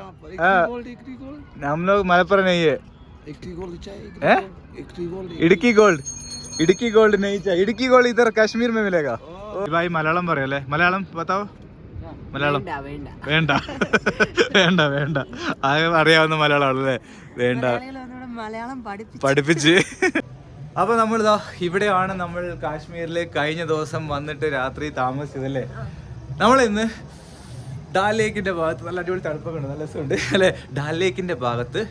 यहाँ पर हाँ। एक गोल्ड एक गोल्ड हम लोग मलप्पुरम नहीं है एक गोल्ड चाहिए हैं? एक gold Idukki gold Idukki gold नहीं चाहिए ഇടുക്കി ഗോൾഡ് इधर कश्मीर में मिलेगा भाई മലയാളം പറയല്ലേ മലയാളം बताओ മലയാളം വേണ്ട വേണ്ട വേണ്ട ആകെ അറിയാവുന്ന മലയാളമാണല്ലേ വേണ്ട മലയാളം പഠിപ്പിച്ചു പഠിപ്പിച്ച് അപ്പൊ നമ്മളിതാ ഇവിടെയാണ് നമ്മൾ കാശ്മീരിൽ കഴിഞ്ഞ ദിവസം വന്നിട്ട് രാത്രി താമസിച്ചതല്ലേ നമ്മൾ ഇന്ന് ഡാൽ ലേക്കിന്റെ ഭാഗത്ത് നല്ല അടിപൊളി തണുപ്പൊക്കെ ഉണ്ട് നല്ല രസമുണ്ട്. അല്ലേ? ഡാൽ ലേക്കിന്റെ ഭാഗത്ത്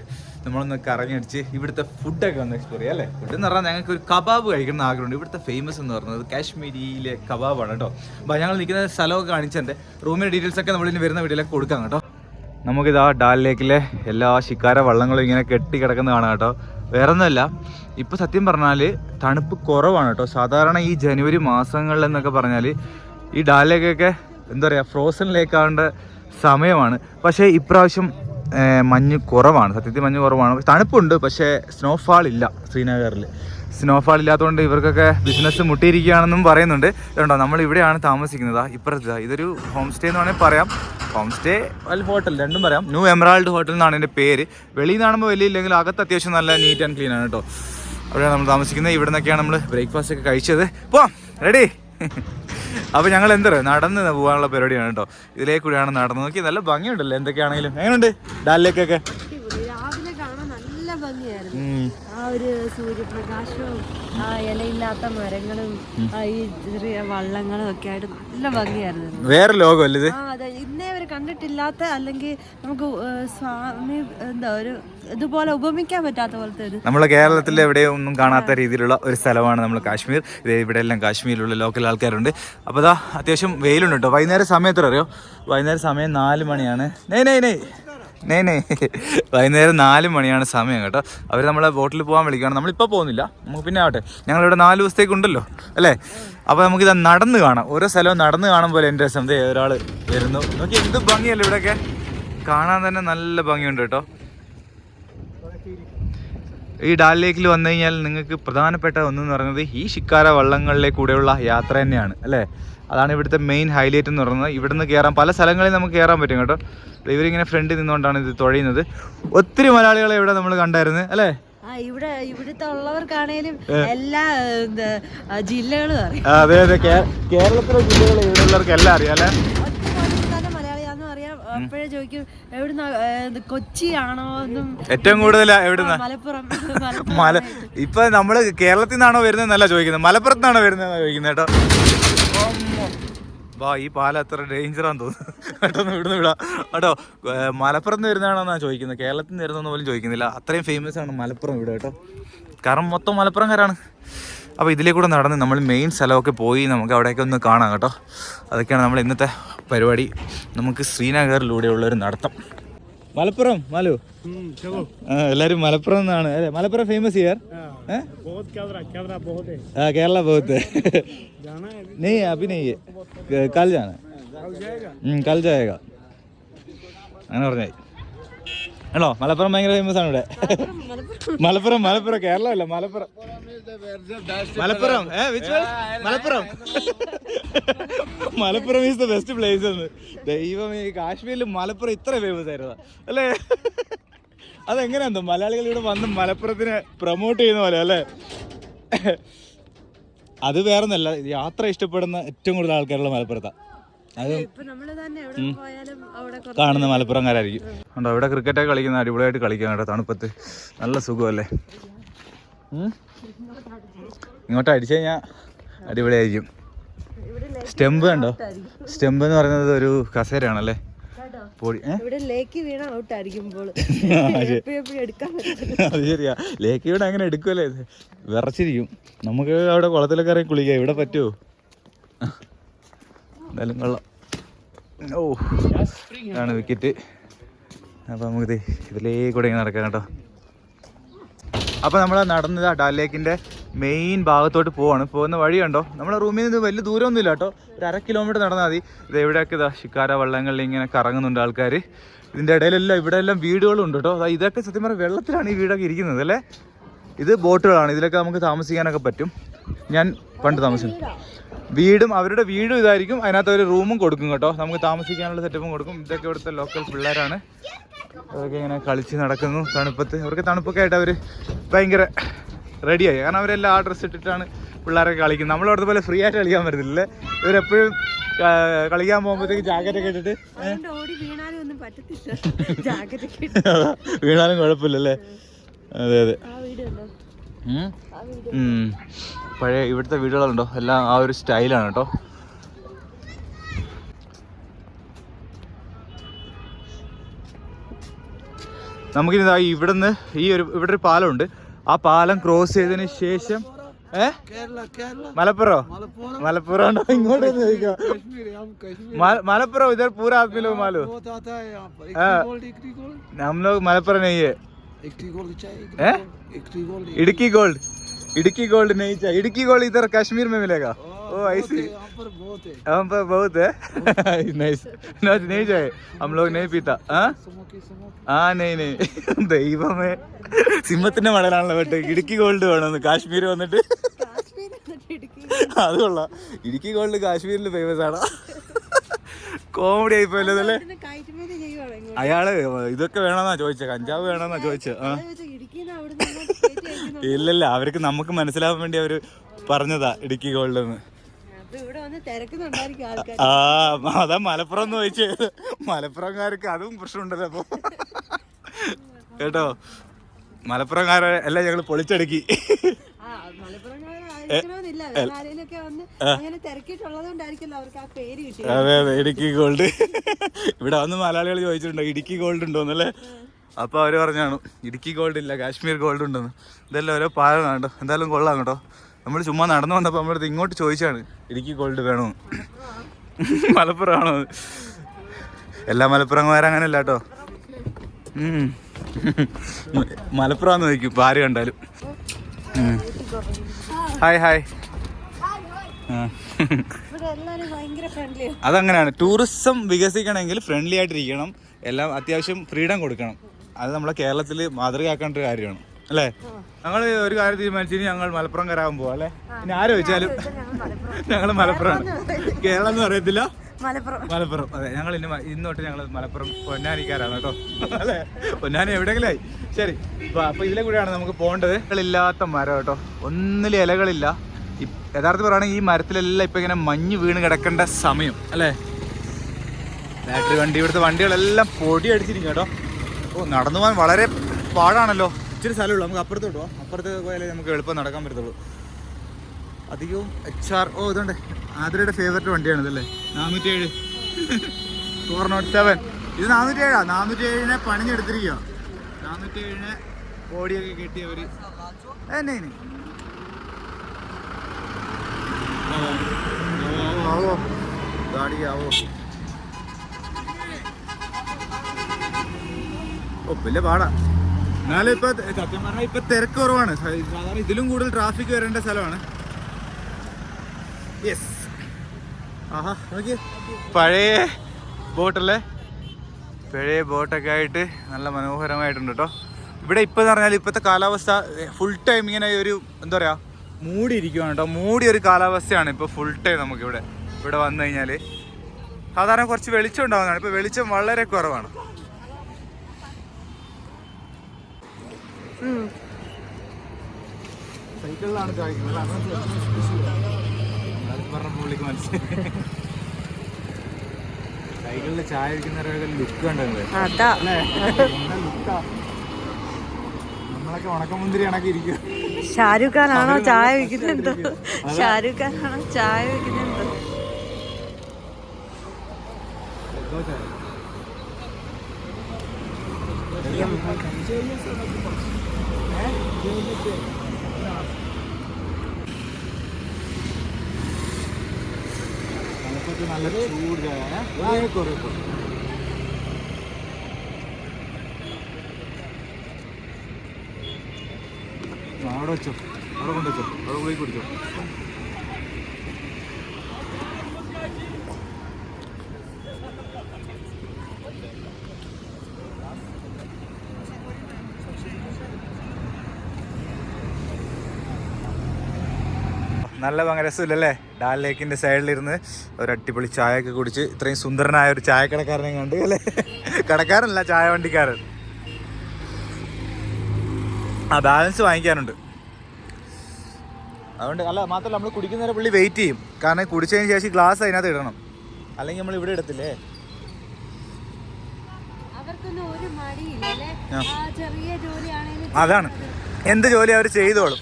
നമ്മളൊന്ന് കറങ്ങിയടിച്ച് ഇവിടുത്തെ ഫുഡൊക്കെ ഒന്ന് എക്സ്പ്ലോർ ചെയ്യാം അല്ലേ? ഫുഡ് എന്ന് പറഞ്ഞാൽ ഞങ്ങൾക്ക് ഒരു കബാബ് കഴിക്കണം ആഗ്രഹമുണ്ട്. ഇവിടുത്തെ ഫേമസ് എന്ന് പറയുന്നത് കാശ്മീരിയിലെ കബാബാണ് കേട്ടോ. അപ്പോൾ ഞങ്ങൾ നിൽക്കുന്ന സ്ഥലമൊക്കെ കാണിച്ചതിന്റെ റൂമിന്റെ ഡീറ്റെയിൽസ് ഒക്കെ നമ്മളിനി വരുന്ന വീഡിയോയിലൊക്കെ കൊടുക്കാം കേട്ടോ. നമുക്കിതാ ഡാൽ ലേക്കിലെ എല്ലാ ശിക്കാര വള്ളങ്ങളും ഇങ്ങനെ കെട്ടി കിടക്കുന്ന കാണാം കേട്ടോ. വേറെ ഒന്നുമല്ല ഇപ്പോൾ സത്യം പറഞ്ഞാൽ തണുപ്പ് കുറവാണ് കേട്ടോ. സാധാരണ ഈ ജനുവരി മാസങ്ങളിൽ എന്നൊക്കെ പറഞ്ഞാൽ ഈ ഡാൽ ലേക്കൊക്കെ എന്താ പറയുക ഫ്രോസൺ ലേക്കാവേണ്ട സമയമാണ്. പക്ഷേ ഇപ്രാവശ്യം മഞ്ഞ് കുറവാണ്. സത്യത്തിൽ മഞ്ഞ് കുറവാണ്. തണുപ്പുണ്ട് പക്ഷേ സ്നോഫാൾ ഇല്ല ശ്രീനഗറിൽ സ്നോഫാൾ ഇല്ലാത്തതുകൊണ്ട് ഇവർക്കൊക്കെ ബിസിനസ് മുട്ടിയിരിക്കുകയാണെന്നും പറയുന്നുണ്ട്. ഇതുണ്ടോ നമ്മൾ ഇവിടെയാണ് താമസിക്കുന്നത് ഇപ്പുറത്ത് ഇതൊരു ഹോം സ്റ്റേ എന്ന് വേണമെങ്കിൽ പറയാം. ഹോം സ്റ്റേ അല്ല ഹോട്ടൽ രണ്ടും പറയാം. ന്യൂ എമറാൾഡ് ഹോട്ടൽ എന്നാണ് എന്റെ പേര്. വെളിയിൽ നിന്നാകുമ്പോൾ വലിയ ഇല്ലെങ്കിൽ അകത്ത് അത്യാവശ്യം നല്ല നീറ്റ് ആൻഡ് ക്ലീൻ ആണ് കേട്ടോ. അവിടെയാണ് നമ്മൾ താമസിക്കുന്നത്. ഇവിടെ നിന്നൊക്കെയാണ് നമ്മൾ ബ്രേക്ക്ഫാസ്റ്റ് ഒക്കെ കഴിച്ചത്. പോവാം റെഡി അപ്പോൾ ഞങ്ങൾ എന്താ പറയുക നടന്ന് പോകാനുള്ള പരിപാടിയാണ് കേട്ടോ. ഇതിലേ കൂടിയാണ് നടന്ന് നോക്കി നല്ല ഭംഗിയുണ്ടല്ലോ. എന്തൊക്കെയാണെങ്കിലും. എങ്ങനെയുണ്ട്? ഡാലിലേക്കൊക്കെ? രാവിലെ കാണാൻ നല്ല ഭംഗിയായിരുന്നു. ആ ഒരു സൂര്യപ്രകാശവും ആ ഇലയില്ലാത്ത മരങ്ങളും ഈ ചെറിയ വള്ളങ്ങളും ഒക്കെ ആയിട്ട് നല്ല ഭംഗിയായിരുന്നു. വേറെ ലോകമല്ലേ ഇത്? ആ അതെ. ഇന്നേ വരെ കണ്ടിട്ടില്ലാത്ത അല്ലെങ്കിൽ നമുക്ക് സ്വാമി എന്താ ഒരു ഇതുപോലെ ഉപമിക്കാൻ പറ്റാത്ത പോലത്തെ ഒരു നമ്മളെ കേരളത്തിൽ എവിടെയും ഒന്നും കാണാത്ത രീതിയിലുള്ള ഒരു സ്ഥലമാണ് നമ്മൾ കാശ്മീർ. ഇത് ഇവിടെ എല്ലാം കാശ്മീരിലുള്ള ലോക്കൽ ആൾക്കാരുണ്ട്. അപ്പോൾ അതാ അത്യാവശ്യം വെയിലുണ്ട് കേട്ടോ. വൈകുന്നേരം സമയത്ത് അറിയോ? വൈകുന്നേരം സമയം നാല് മണിയാണ്. നെയ് നെയ് നെയ്. നെയ് നേ. വൈകുന്നേരം നാല് മണിയാണ് സമയം കേട്ടോ. അവർ നമ്മളെ ബോട്ടിൽ പോകാൻ വിളിക്കുകയാണ് നമ്മളിപ്പോൾ പോകുന്നില്ല. നമുക്ക് പിന്നെ ആവട്ടെ. ഞങ്ങളിവിടെ നാല് ദിവസത്തേക്ക് ഉണ്ടല്ലോ അല്ലേ? അപ്പോൾ നമുക്കിത് നടന്ന് കാണാം. ഓരോ സ്ഥലവും നടന്ന് കാണുമ്പോൾ എന്റെ രസം. ദേ ഒരാൾ വരുന്നു. നോക്കി എന്ത് ഭംഗിയല്ലേ ഇവിടെയൊക്കെ? കാണാൻ തന്നെ നല്ല ഭംഗിയുണ്ട് കേട്ടോ. ഈ ഡാൽ ലേക്കിൽ വന്നു കഴിഞ്ഞാൽ നിങ്ങൾക്ക് പ്രധാനപ്പെട്ട ഒന്നെന്ന് പറയുന്നത് ഈ ശിക്കാര വള്ളങ്ങളിലെ കൂടെയുള്ള യാത്ര തന്നെയാണ് അല്ലേ? അതാണ് ഇവിടുത്തെ മെയിൻ ഹൈലൈറ്റ് എന്ന് പറയുന്നത്. ഇവിടുന്ന് കയറാൻ പല സ്ഥലങ്ങളിൽ നമുക്ക് കയറാൻ പറ്റും കേട്ടോ. ഇവരിങ്ങനെ ഫ്രണ്ടിൽ നിന്നുകൊണ്ടാണ് ഇത് തുഴയുന്നത്. ഒത്തിരി മലയാളികളെ ഇവിടെ നമ്മൾ കണ്ടായിരുന്നു അല്ലേ? ഇവിടെ ഇവിടുത്തെ ഉള്ളവർക്കാണേലും എല്ലാ ജില്ലകളും അറിയാം. അതെ അതെ. കേരളത്തിലെ ജില്ലകൾ ഇവിടെ ഉള്ളവർക്ക് എല്ലാം അറിയാം അല്ലേ? അപ്പോഴേ ചോദിക്കും എവിടുന്ന കൊച്ചിയാണോ എന്നും? ഏറ്റവും കൂടുതൽ എവിടുന്ന? മലപ്പുറം മല ഇപ്പൊ നമ്മൾ കേരളത്തിൽ നിന്നാണോ വരുന്നതെന്നല്ല ചോദിക്കുന്നത്. മലപ്പുറത്ത് നിന്നാണോ വരുന്നതെന്നാണ് ചോദിക്കുന്നത് കേട്ടോ. വാ ഈ പാലം അത്ര ഡേഞ്ചറാന്ന് തോന്നുന്നു. കേട്ടോ ഒന്ന് ഇവിടുന്ന് വിടാം. കേട്ടോ മലപ്പുറം നിന്ന് വരുന്നതാണോന്നാണ് ചോദിക്കുന്നത്? കേരളത്തിൽ നിന്ന് വരുന്നതെന്ന് പോലും ചോദിക്കുന്നില്ല. അത്രയും ഫേമസ് ആണ് മലപ്പുറം ഇവിടെ കേട്ടോ. കാരണം മൊത്തം മലപ്പുറംകാരാണ്. അപ്പോൾ ഇതിലേ കൂടെ നടന്ന് നമ്മൾ മെയിൻ സ്ഥലമൊക്കെ പോയി നമുക്ക് അവിടെയൊക്കെ ഒന്ന് കാണാം കേട്ടോ. അതൊക്കെയാണ് നമ്മൾ ഇന്നത്തെ പരിപാടി. നമുക്ക് ശ്രീനഗറിലൂടെയുള്ളൊരു നടത്തം. മലപ്പുറം മാലു. എല്ലാരും മലപ്പുറം എന്നാണ് അല്ലെ? മലപ്പുറം ഫേമസ് ഇയർ കേരള ബഹുത്ത് നീ അഭി കൽജാണ് കൽ അങ്ങനെ പറഞ്ഞായി. ആണോ? മലപ്പുറം ഭയങ്കര ഫേമസ് ആണ് ഇവിടെ. മലപ്പുറം മലപ്പുറം കേരള അല്ല Malappuram Malappuram Malappuram. Malappuram is the best place എന്ന്. ദൈവം ഈ കാശ്മീരിൽ മലപ്പുറം ഇത്ര ഫേമസ് ആയിരുന്നു? അല്ലേ? അതെങ്ങനെയാന്തോ മലയാളികൾ ഇവിടെ വന്ന് മലപ്പുറത്തിനെ പ്രൊമോട്ട് ചെയ്യുന്ന പോലെ അല്ലേ? അത് വേറെ ഒന്നല്ല യാത്ര ഇഷ്ടപ്പെടുന്ന ഏറ്റവും കൂടുതൽ ആൾക്കാരുള്ള മലപ്പുറത്താണ് അത് കാണുന്ന മലപ്പുറംകാരായിരിക്കും. ഉണ്ടോ ഇവിടെ ക്രിക്കറ്റൊക്കെ കളിക്കുന്ന അടിപൊളിയായിട്ട് കളിക്കാൻ കേട്ടോ തണുപ്പത്ത്. നല്ല സുഖമല്ലേ? ഇങ്ങോട്ട് അടിച്ചു കഴിഞ്ഞാൽ അടിപൊളിയായിരിക്കും. സ്റ്റെമ്പ് കണ്ടോ? സ്റ്റെമ്പ് എന്ന് പറയുന്നത് ഒരു കസേരയാണല്ലേ? പൊടി ലേക്ക് വീണ അത്. ശരിയാ. ലേക്ക് ഇവിടെ അങ്ങനെ എടുക്കുമല്ലേ വിറച്ചിരിക്കും. നമുക്ക് അവിടെ കുളത്തിലൊക്കെ ഇറങ്ങി കുളിക്കാം. ഇവിടെ പറ്റുമോ എന്തായാലും കൊള്ളാം. ഓ. ഇതാണ് വിക്കറ്റ് അപ്പോൾ നമുക്ക് ഇതിലേ കൂടെ ഇങ്ങനെ നടക്കാം കേട്ടോ. അപ്പോൾ നമ്മൾ നടന്നത് ആ ഡാൽ ലേക്കിന്റെ മെയിൻ ഭാഗത്തോട്ട് പോവാണ്. പോകുന്ന വഴി കണ്ടോ? നമ്മുടെ റൂമിൽ നിന്ന് വലിയ ദൂരമൊന്നുമില്ല കേട്ടോ. ഒരു അര കിലോമീറ്റർ നടന്നാൽ മതി. ഇത് എവിടെയൊക്കെ ഇതാ ശിക്കാര വള്ളങ്ങളിൽ ഇങ്ങനെ കറങ്ങുന്നുണ്ട് ആൾക്കാർ ഇതിന്റെ ഇടയിലെല്ലാം ഇവിടെ എല്ലാം വീടുകളും ഉണ്ട് കേട്ടോ. അതായത് ഇതൊക്കെ സത്യം പറഞ്ഞാൽ വെള്ളത്തിലാണ് ഈ വീടൊക്കെ ഇരിക്കുന്നത് അല്ലേ? ഇത് ബോട്ടുകളാണ് ഇതിലൊക്കെ നമുക്ക് താമസിക്കാനൊക്കെ പറ്റും. ഞാൻ പണ്ട് താമസിക്കും വീടും അവരുടെ വീടും ഇതായിരിക്കും. അതിനകത്ത് ഒരു റൂമും കൊടുക്കും കേട്ടോ. നമുക്ക് താമസിക്കാനുള്ള സെറ്റപ്പും കൊടുക്കും. ഇതൊക്കെ ഇവിടുത്തെ ലോക്കൽ പിള്ളേരാണ്. അവരൊക്കെ ഇങ്ങനെ കളിച്ച് നടക്കുന്നു. തണുപ്പത്ത്. അവർക്ക് തണുപ്പൊക്കെ ആയിട്ട് അവർ ഭയങ്കര റെഡിയായി കാരണം അവരെല്ലാം ആ ഡ്രസ്സ് ഇട്ടിട്ടാണ് പിള്ളേരൊക്കെ കളിക്കുന്നത്. നമ്മളവിടുത്തെ പോലെ ഫ്രീ ആയിട്ട് കളിക്കാൻ പറ്റത്തില്ല ഇവരെപ്പോഴും കളിക്കാൻ പോകുമ്പോഴത്തേക്ക് ജാക്കറ്റ് ഒക്കെ ഇട്ടിട്ട്. വീണാലും കുഴപ്പമില്ലല്ലേ? അതെ അതെ. പഴയ ഇവിടുത്തെ വീടുകളുണ്ടോ? എല്ലാം ആ ഒരു സ്റ്റൈലാണ് കേട്ടോ. നമുക്കിനി ഇവിടെ നിന്ന് ഈ ഒരു ഇവിടെ ഒരു പാലമുണ്ട്. ആ പാലം ക്രോസ് ചെയ്തതിന് ശേഷം മലപ്പുറം? മലപ്പുറം ഇങ്ങോട്ട് മലപ്പുറം ഇതൊരു പൂര ആപ്പിലോ മാലോ. ഹം മലപ്പുറം നെയ്യേ. मालूम बहुत आता है यहाँ पर हाँ। एक गोल्ड एक गोल्ड हम लोग मलप्पुरम नहीं है एक गोल्ड चाहिए हैं? एक gold Idukki gold Idukki gold नहीं चाहिए इडकी गोल्ड इधर कश्मीर में मिलेगा ओ ऐसी यहाँ पर बहुत है हम पर बहुत है नाइस नो नहीं चाहिए हम लोग नहीं पीता हाँ समोकी समोकी ആ നെയ് നെയ് ദൈവമേ സിംഹത്തിന്റെ മടലാണല്ലോ കേട്ടോ ഇടുക്കി ഗോൾഡ് വേണമെന്ന് കാശ്മീർ വന്നിട്ട് കാശ്മീർ എന്നിട്ട് ഇടുക്കി അത് കൊള്ളാം ഇടുക്കി ഗോൾഡ് കാശ്മീരിൽ ഫേമസ് ആണ് കോമഡി ആയി പോയല്ലേ അയാൾ ഇതൊക്കെ വേണമെന്നാ ചോദിച്ചത് കഞ്ചാവ് വേണമെന്നാ ചോദിച്ചത് ആ. ഇല്ലല്ല അവർക്ക് നമുക്ക് മനസ്സിലാവാൻ വേണ്ടി അവർ പറഞ്ഞതാ ഇടുക്കി ഗോൾഡ് എന്ന് ആ അതാ മലപ്പുറം എന്ന് ചോദിച്ചത് മലപ്പുറംകാർക്ക് അതും പ്രശ്നമുണ്ടല്ലോ അപ്പൊ. കേട്ടോ? മലപ്പുറംകാരെ എല്ലാം ഞങ്ങൾ പൊളിച്ചടുക്കി. ആ അങ്ങനെ അതെ അതെ ഇടുക്കി ഗോൾഡ്. ഇവിടെ വന്ന് മലയാളികൾ ചോദിച്ചിട്ടുണ്ടോ ഇടുക്കി ഗോൾഡ് ഉണ്ടോന്നല്ലേ അപ്പൊ അവർ പറഞ്ഞാണ് ഇടുക്കി ഗോൾഡ് ഇല്ല കാശ്മീർ ഗോൾഡ് ഉണ്ടെന്ന്. ഇതെല്ലാം ഓരോ പാലം കണ്ടോ? എന്തായാലും കൊള്ളാം കേട്ടോ. നമ്മൾ ചുമ്മാ നടന്നു വന്നപ്പോൾ നമ്മളടുത്ത് ഇങ്ങോട്ട് ചോദിച്ചാണ് ഇടുക്കി ഗോൾഡ് വേണമെന്ന് മലപ്പുറം ആണോ? എല്ലാ മലപ്പുറംകാരും അല്ല കേട്ടോ. മലപ്പുറം മലപ്പുറം ചോദിക്കും ഇപ്പൊ ആര് കണ്ടാലും. Hi hi. അതങ്ങനെയാണ്. ടൂറിസം വികസിക്കണമെങ്കിൽ ഫ്രണ്ട്ലി ആയിട്ടിരിക്കണം. എല്ലാം അത്യാവശ്യം ഫ്രീഡം കൊടുക്കണം. അത് നമ്മളെ കേരളത്തിൽ മാതൃകയാക്കേണ്ട ഒരു കാര്യമാണ്. അല്ലേ? ഞങ്ങൾ ഒരു കാര്യം തീരുമാനിച്ചു ഞങ്ങൾ മലപ്പുറം കരാകുമ്പോൾ അല്ലേ? ഇനി ആരോ ചോദിച്ചാലും ഞങ്ങൾ മലപ്പുറം. കേരളം എന്ന് പറയത്തില്ല. മലപ്പുറം. മലപ്പുറം. അതെ ഞങ്ങൾ ഇന്ന് ഇന്നോട്ട് ഞങ്ങൾ മലപ്പുറം പൊന്നാനിക്കാരാണ് കേട്ടോ. അല്ലേ? പൊന്നാനി എവിടെയെങ്കിലും ആയി ശരി അപ്പൊ ഇതിലെ കൂടെയാണ് നമുക്ക് പോകേണ്ടത്. ഇലകളില്ലാത്ത മരം കേട്ടോ. ഒന്നിലും ഇലകളില്ല. യഥാർത്ഥത്തിൽ പറയുകയാണെങ്കിൽ ഈ മരത്തിലെല്ലാം ഇപ്പൊ ഇങ്ങനെ മഞ്ഞ് വീണ് കിടക്കേണ്ട സമയം അല്ലേ? ബാറ്ററി വണ്ടി ഇവിടുത്തെ വണ്ടികളെല്ലാം പൊടി അടിച്ചിരിക്കും കേട്ടോ. ഓ നടന്നു പോകാൻ വളരെ പാടാണല്ലോ. ഇച്ചിരി സ്ഥലമുള്ളൂ നമുക്ക് അപ്പുറത്തോട്ട് അപ്പുറത്ത് പോയാലേ നമുക്ക് എളുപ്പം നടക്കാൻ പറ്റത്തുള്ളൂ. അധികവും എച്ച് ആർ ഓ ഇതുണ്ട്. ആതിരയുടെ ഫേവററ്റ് വണ്ടിയാണ് ഇതല്ലേ നാനൂറ്റി ഏഴ് ഫോർ നോട്ട് സെവൻ ഇത് നാനൂറ്റി ഏഴാ നാനൂറ്റി ഏഴിനെ പണിഞ്ഞെടുത്തിരിക്കുക നാനൂറ്റി ഏഴിനെ ഓടിയൊക്കെ കെട്ടിയവര് എന്നെ ഇനി ആവോ ഗാഡിയാവോ ഓ വലിയ പാടാ. എന്നാലും ഇപ്പൊ സത്യം പറഞ്ഞാൽ ഇപ്പൊ തിരക്ക് കുറവാണ്. ഇതിലും കൂടുതൽ ട്രാഫിക് വരേണ്ട സ്ഥലമാണ്. യെസ് ആഹാ നോക്കി പഴയ ബോട്ടല്ലേ? പഴയ ബോട്ടൊക്കെ ആയിട്ട് നല്ല മനോഹരമായിട്ടുണ്ട് കേട്ടോ ഇവിടെ ഇപ്പം എന്ന് പറഞ്ഞാൽ ഇപ്പോഴത്തെ കാലാവസ്ഥ ഫുൾ ടൈം ഇങ്ങനെ ഒരു എന്താ പറയുക മൂടി ഇരിക്കുവാണ് കേട്ടോ മൂടി ഒരു കാലാവസ്ഥയാണ് ഇപ്പോൾ ഫുൾ ടൈം നമുക്കിവിടെ ഇവിടെ വന്നു കഴിഞ്ഞാൽ സാധാരണ കുറച്ച് വെളിച്ചം ഉണ്ടാകുന്നതാണ് ഇപ്പോൾ വെളിച്ചം വളരെ കുറവാണ്. സൈക്കിളിലാണ് കാണിക്കുന്നത് പറഞ്ഞ പുള്ളിക്ക് മനസ്സിലായി. കൈകളിൽ ചായ കുടിക്കുന്നവരുടെ ലുക്ക് കണ്ടത് നമ്മളൊക്കെ ഉണക്കമുന്തിരി കണക്കി ഇരിക്കും ഷാരൂഖ് ഖാൻ ആണോ ചായ വെക്കുന്നുണ്ടോ ഷാരൂഖ് ഖാൻ ആണോ ചായ? വെക്കുന്നുണ്ടോ തണുപ്പത്ത് നല്ല ചൂട് കുറേ അവിടെ വെച്ചോ. അവിടെ കൊണ്ടുവച്ചോ അവിടെ പോയി കുടിച്ചോ നല്ല ഭയങ്കര രസമില്ലല്ലേ? ഡാൽ ലേക്കിന്റെ സൈഡിലിരുന്ന് ഒരു അടിപൊളി ചായ ഒക്കെ കുടിച്ച് ഇത്രയും സുന്ദരനായ ഒരു ചായക്കടക്കാരനെ കണ്ടു അല്ലേ? കടക്കാരനല്ല ചായ വണ്ടിക്കാരൻ ആ ബാലൻസ് വാങ്ങിക്കാനുണ്ട്. അതുകൊണ്ട് അല്ല മാത്രമല്ല നമ്മൾ കുടിക്കുന്നവരെ പുള്ളി വെയിറ്റ് ചെയ്യും. കാരണം കുടിച്ചതിന് ശേഷം ഗ്ലാസ് അതിനകത്ത് ഇടണം. അല്ലെങ്കിൽ നമ്മൾ ഇവിടെ ഇടത്തില്ലേ? അതാണ്. എന്ത് ജോലി അവർ ചെയ്തോളും.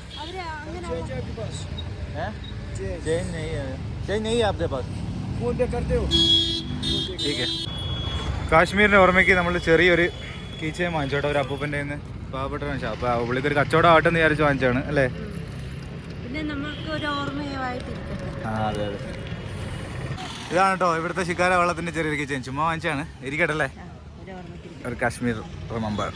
അങ്ങനെ चेंज नहीं है चेंज नहीं है आपके पास फोन पे करते हो ठीक है കാശ്മീരിന്റെ ഓർമ്മയ്ക്ക് നമ്മൾ ചെറിയൊരു കീച്ചയും വാങ്ങിച്ചോട്ടെ ഒരു അപ്പൂപ്പൻ്റെ നിന്ന് പാവപ്പെട്ട മനുഷ്യ അപ്പോൾ പുള്ളിക്ക് ഒരു കച്ചവടം ആട്ടെന്ന് വിചാരിച്ച് വാങ്ങിച്ചാണ് അല്ലേ പിന്നെ നമുക്ക് ഒരു ഓർമ്മയായിട്ടിരിക്കട്ടെ ആ അതെ അതെ ഇതാണ് കേട്ടോ ഇവിടുത്തെ ശിക്കാര വെള്ളത്തിന്റെ ചെറിയൊരു കീച്ചയും ചുമ്മാ വാങ്ങിച്ചാണ് ഇരിക്കട്ടെ അല്ലേ ആ, ഒരു ഓർമ്മയ്ക്ക് ഒരു കാശ്മീർ റിമംബർ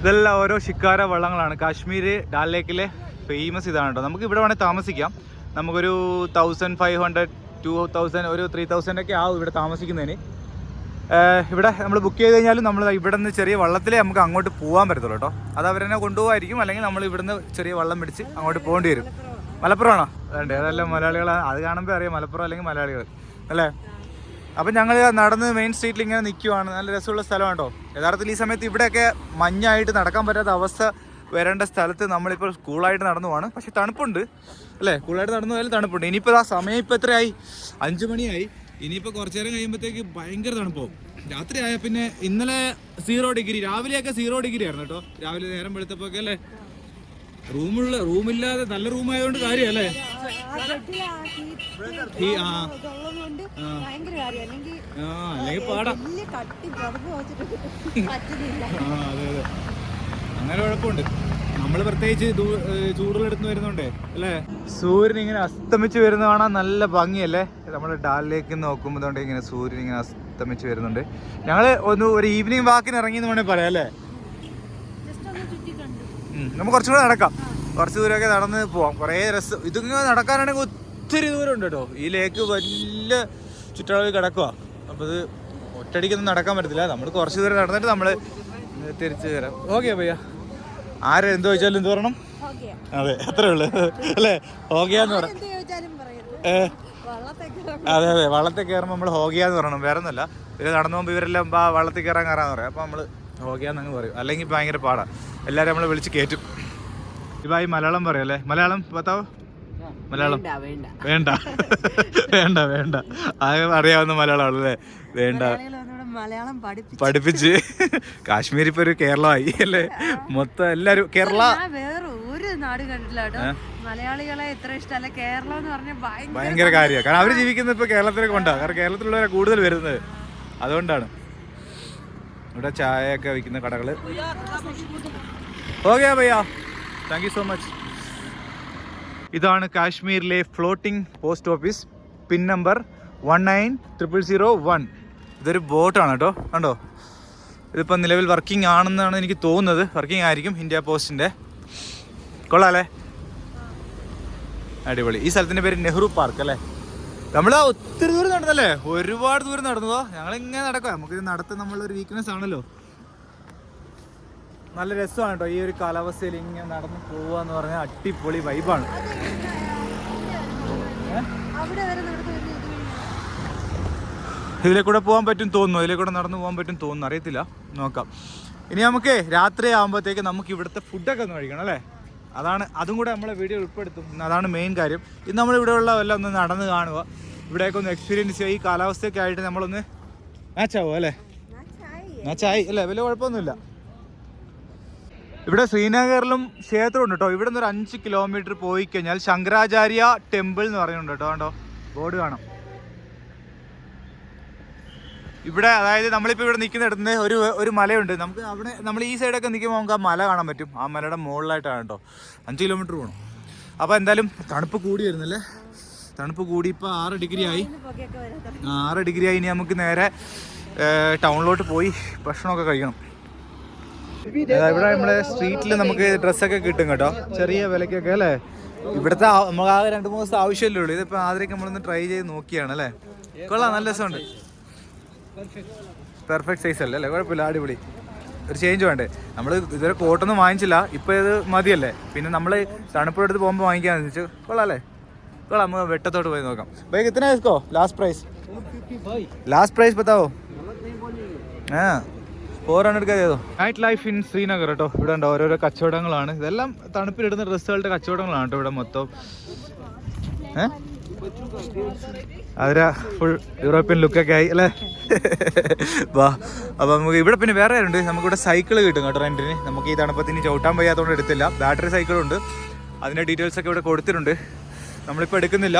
ഇതെല്ലാം ഓരോ ശിക്കാര വള്ളങ്ങളാണ്. കാശ്മീർ ഡാൽ ലേക്കിലെ ഫേമസ് ഇതാണ് കേട്ടോ നമുക്ക് ഇവിടെ വേണേൽ താമസിക്കാം. നമുക്കൊരു thousand five hundred two thousand ഒരു ത്രീ തൗസൻഡ് ഒക്കെ ആവും ഇവിടെ താമസിക്കുന്നതിന്. ഇവിടെ നമ്മൾ ബുക്ക് ചെയ്ത് കഴിഞ്ഞാലും നമ്മൾ ഇവിടെ നിന്ന് ചെറിയ വള്ളത്തിലേ നമുക്ക് അങ്ങോട്ട് പോകാൻ പറ്റത്തുള്ളൂ കേട്ടോ അത് അവരെന്നെ കൊണ്ടുപോകായിരിക്കും അല്ലെങ്കിൽ നമ്മൾ ഇവിടുന്ന് ചെറിയ വള്ളം പിടിച്ച് അങ്ങോട്ട് പോകേണ്ടി വരും. മലപ്പുറമാണോ? വേണ്ടേ അതെല്ലാം മലയാളികളാണ് അത് കാണുമ്പോൾ അറിയാം മലപ്പുറം അല്ലെങ്കിൽ മലയാളികൾ. അല്ലേ? അപ്പം ഞങ്ങൾ നടന്ന് മെയിൻ സ്ട്രീറ്റിൽ ഇങ്ങനെ നിൽക്കുവാണ് നല്ല രസമുള്ള സ്ഥലമാണ് യഥാർത്ഥത്തിൽ ഈ സമയത്ത് ഇവിടെയൊക്കെ മഞ്ഞായിട്ട് നടക്കാൻ പറ്റാത്ത അവസ്ഥ വരേണ്ട സ്ഥലത്ത് നമ്മളിപ്പോൾ കൂളായിട്ട് നടന്നു പോവാണ്. പക്ഷെ തണുപ്പുണ്ട്. അല്ലേ? കൂളായിട്ട് നടന്നു പോയാലും തണുപ്പുണ്ട്. ഇനിയിപ്പോൾ ആ സമയം ഇപ്പോൾ എത്രയായി? അഞ്ച് മണിയായി. ഇനിയിപ്പോൾ കുറച്ച് നേരം കഴിയുമ്പോഴത്തേക്ക് ഭയങ്കര തണുപ്പാവും. രാത്രി ആയ പിന്നെ ഇന്നലെ സീറോ ഡിഗ്രി രാവിലെയൊക്കെ സീറോ ഡിഗ്രി ആയിരുന്നു കേട്ടോ. രാവിലെ നേരം വെളുത്തപ്പോൾ ഒക്കെ അല്ലേ? റൂമുള്ള റൂമില്ലാതെ നല്ല റൂമായതുകൊണ്ട് കാര്യമല്ലേ? ആ. പാടാ. ആ അതെ അതെ. അങ്ങനെ കുഴപ്പമുണ്ട്. നമ്മൾ പ്രത്യേകിച്ച് ചൂടുകളെടുത്ത് വരുന്നുണ്ടേ അല്ലേ? സൂര്യൻ ഇങ്ങനെ അസ്തമിച്ച് വരുന്ന കാണാൻ നല്ല ഭംഗിയല്ലേ? നമ്മൾ ഡാലിലേക്ക് നോക്കുമ്പോൾ ഇങ്ങനെ സൂര്യൻ ഇങ്ങനെ അസ്തമിച്ച് വരുന്നുണ്ട്. ഞങ്ങൾ ഒന്ന് ഒരു ഈവനിങ് വാക്കിന് ഇറങ്ങി എന്ന് വേണമെങ്കിൽ പറയാം അല്ലേ ജസ്റ്റ് ഒന്ന് ചുറ്റി കണ്ടു ഉം, നമുക്ക് കുറച്ചും കൂടെ നടക്കാം. കുറച്ച് ദൂരമൊക്കെ നടന്ന് പോവാം. കുറേ രസം. ഇതിങ്ങനെ നടക്കാനാണെങ്കിൽ ഒത്തിരി ദൂരം ഉണ്ട് കേട്ടോ. ഈ ലേക്ക് വലിയ ചുറ്റളവിൽ കിടക്കുക അപ്പോൾ ഇത് ഒറ്റടിക്കൊന്നും നടക്കാൻ പറ്റത്തില്ല. നമ്മൾ കുറച്ച് ദൂരം നടന്നിട്ട് നമ്മൾ തിരിച്ചു വരാം. ഓക്കെ ഭയ്യ. ആരെ എന്ത് ചോദിച്ചാലും എന്ത് പറയണം? അതെ അത്രേ ഉള്ളു. അല്ലേ? ഹോഗിയാന്ന് പറ എന്ത് ചോദിച്ചാലും പറയരുത്. ഏ, അതെ അതെ. വള്ളത്തിൽ കയറുമ്പോൾ നമ്മൾ ഹോഗിയാന്ന് പറയണം. വേറെ ഒന്നുമല്ല ഇത് നടന്നു പോകുമ്പോൾ ഇവരെല്ലാം വള്ളത്തിൽ കയറാൻ കയറാന്ന് പറയാം. അപ്പോൾ നമ്മൾ ഹോഗിയാന്ന് അങ്ങ് പറയും. അല്ലെങ്കിൽ ഭയങ്കര പാടാണ് എല്ലാവരും നമ്മളെ വിളിച്ച് കയറ്റും ഇവായി മലയാളം പറയും അല്ലേ? മലയാളം പത്താവോ മലയാളം. വേണ്ട വേണ്ട. വേണ്ട. ആകെ അറിയാവുന്ന മലയാളമാണ് അല്ലേ? വേണ്ട. മലയാളം പഠിപ്പിച്ചു. കാശ്മീർ ഇപ്പൊ ഒരു കേരളമായി അല്ലേ? മൊത്തം എല്ലാരും കേരള. വേറെ ഒരു നാട് കണ്ടില്ല കേട്ടോ. മലയാളികളെ ഇത്ര ഇഷ്ടമല്ല കേരളം എന്ന് പറഞ്ഞാൽ ഭയങ്കര ഭയങ്കര കാര്യമാണ് കാരണം അവർ ജീവിക്കുന്നത് ഇപ്പൊ കേരളത്തിലേക്ക് കൊണ്ടാണ് കാരണം കേരളത്തിലുള്ളവരെ കൂടുതൽ വരുന്നത്. അതുകൊണ്ടാണ്. ഇവിടെ ചായയൊക്കെ വിൽക്കുന്ന കടകൾ ഓക്കെ ഭയ്യ താങ്ക് യു സോ മച്ച് ഇതാണ് കാശ്മീരിലെ floating post office pin number one nine triple zero one ഇതൊരു ബോട്ടാണ് കേട്ടോ. കണ്ടോ? ഇതിപ്പോൾ നിലവിൽ വർക്കിംഗ് ആണെന്നാണ് എനിക്ക് തോന്നുന്നത്. വർക്കിംഗ് ആയിരിക്കും ഇന്ത്യ പോസ്റ്റിന്റെ കൊള്ളാം അല്ലേ? അടിപൊളി. ഈ സ്ഥലത്തിന്റെ പേര് നെഹ്റു പാർക്ക് അല്ലേ? നമ്മൾ ഒത്തിരി ദൂരം നടന്നല്ലേ? ഒരുപാട് ദൂരം നടന്നതോ. ഞങ്ങൾ ഇങ്ങനെ നടക്കുക നമുക്ക് നടത്ത നമ്മളൊരു വീക്ക്നെസ് ആണല്ലോ. നല്ല രസമാണ് കേട്ടോ ഈ ഒരു കാലാവസ്ഥയിൽ ഇങ്ങനെ നടന്ന് പോവുക എന്ന് പറഞ്ഞാൽ അടിപൊളി വൈബാണ് ഇതിലെ കൂടെ പോകാൻ പറ്റും തോന്നുന്നു. ഇതിലെ കൂടെ നടന്നു പോകാൻ പറ്റും തോന്നുന്നു. അറിയത്തില്ല. നോക്കാം. ഇനി നമുക്ക് രാത്രി ആകുമ്പോഴത്തേക്ക് നമുക്ക് ഇവിടുത്തെ ഫുഡൊക്കെ ഒന്ന് കഴിക്കണം അല്ലേ? അതാണ് അതും കൂടെ നമ്മളെ വീഡിയോ ഉൾപ്പെടുത്തും. അതാണ് മെയിൻ കാര്യം. ഇന്ന് നമ്മൾ ഇവിടെ ഉള്ള എല്ലാം ഒന്ന് നടന്ന് കാണുക. ഇവിടെയൊക്കെ ഒന്ന് എക്സ്പീരിയൻസ് ചെയ്യുക. ഈ കാലാവസ്ഥയൊക്കെ ആയിട്ട് നമ്മളൊന്ന് മാച്ചാവോ അല്ലേ? മാച്ചായി അല്ലേ? വലിയ കുഴപ്പമൊന്നുമില്ല. ഇവിടെ ശ്രീനഗറിലും ക്ഷേത്രമുണ്ട് കേട്ടോ. ഇവിടെ നിന്ന് ഒരു അഞ്ച് കിലോമീറ്റർ പോയി കഴിഞ്ഞാൽ ശങ്കരാചാര്യ ടെമ്പിൾ എന്ന് പറയുന്നുണ്ട് കേട്ടോ. കണ്ടോ? ബോർഡ് കാണാം. ഇവിടെ അതായത് നമ്മളിപ്പോൾ ഇവിടെ നിൽക്കുന്നിടത്ത് ഒരു ഒരു മലയുണ്ട്. നമുക്ക് അവിടെ നമ്മൾ ഈ സൈഡൊക്കെ നിൽക്കുമ്പോൾ നമുക്ക് ആ മല കാണാൻ പറ്റും. ആ മലയുടെ മുകളിലായിട്ടാണ് കേട്ടോ. അഞ്ച് കിലോമീറ്റർ പോകണം അപ്പോൾ എന്തായാലും തണുപ്പ് കൂടി വരുന്നല്ലേ? തണുപ്പ് കൂടി ഇപ്പോൾ ആറ് ഡിഗ്രി ആയി. ആറ് ഡിഗ്രി ആയി. ഇനി നമുക്ക് നേരെ ടൗണിലോട്ട് പോയി ഭക്ഷണമൊക്കെ കഴിക്കണം. ഇവിടെ നമ്മുടെ സ്ട്രീറ്റിൽ നമുക്ക് ഡ്രസ്സൊക്കെ കിട്ടും കേട്ടോ. ചെറിയ വിലക്കൊക്കെ അല്ലേ? ഇവിടുത്തെ നമുക്ക് ആകെ രണ്ട് മൂന്ന് ദിവസം ആവശ്യമല്ലേ ഉള്ളൂ. ഇതിപ്പോൾ ആദ്യമൊക്കെ നമ്മളൊന്ന് ട്രൈ ചെയ്ത് നോക്കിയാണ് അല്ലേ? കൊള്ളാം നല്ല രസമുണ്ട്. പെർഫെക്റ്റ് സൈസ് അല്ലേ? അല്ലേ? കുഴപ്പമില്ല. അടിപൊളി. ഒരു ചേഞ്ച് വേണ്ടേ? നമ്മൾ ഇതുവരെ കോട്ടൊന്നും വാങ്ങിച്ചില്ല. ഇപ്പോൾ ഇത് മതിയല്ലേ? പിന്നെ നമ്മൾ തണുപ്പിലെടുത്ത് പോകുമ്പോൾ വാങ്ങിക്കാന്ന് വെച്ചു കൊള്ളാം അല്ലേ? കൊള്ളാം. നമുക്ക് വെട്ടത്തോട്ട് പോയി നോക്കാം. ബൈക്ക് ഇത്ര ആയിക്കോ ലാസ്റ്റ് പ്രൈസ് ലാസ്റ്റ് പ്രൈസ് പത്താവോ? ആ. ഫോർ ഹൺഡ്രഡ് കേ ചെയ്തോ നൈറ്റ് ലൈഫ് ഇൻ ശ്രീനഗർ കേട്ടോ. ഇവിടെ ഉണ്ടോ? ഓരോരോ കച്ചവടങ്ങളാണ്. ഇതെല്ലാം തണുപ്പിലിടുന്ന ഡ്രസ്സുകളുടെ കച്ചവടങ്ങളാണ് കേട്ടോ ഇവിടെ മൊത്തം. ഏഹ് അതിരാ ഫുൾ യൂറോപ്യൻ ലുക്കൊക്കെ ആയി അല്ലേ? വാ അപ്പം നമുക്ക് ഇവിടെ പിന്നെ വേറെ ഉണ്ട് നമുക്കിവിടെ സൈക്കിൾ കിട്ടും കേട്ടോ റെന്റിന് നമുക്ക് ഈ തണുപ്പത്തിന് ചവിട്ടാൻ വയ്യാത്തതുകൊണ്ട് എടുത്തില്ല. ബാറ്ററി സൈക്കിളുണ്ട് അതിന്റെ ഡീറ്റെയിൽസ് ഒക്കെ ഇവിടെ കൊടുത്തിട്ടുണ്ട്. നമ്മളിപ്പോൾ എടുക്കുന്നില്ല.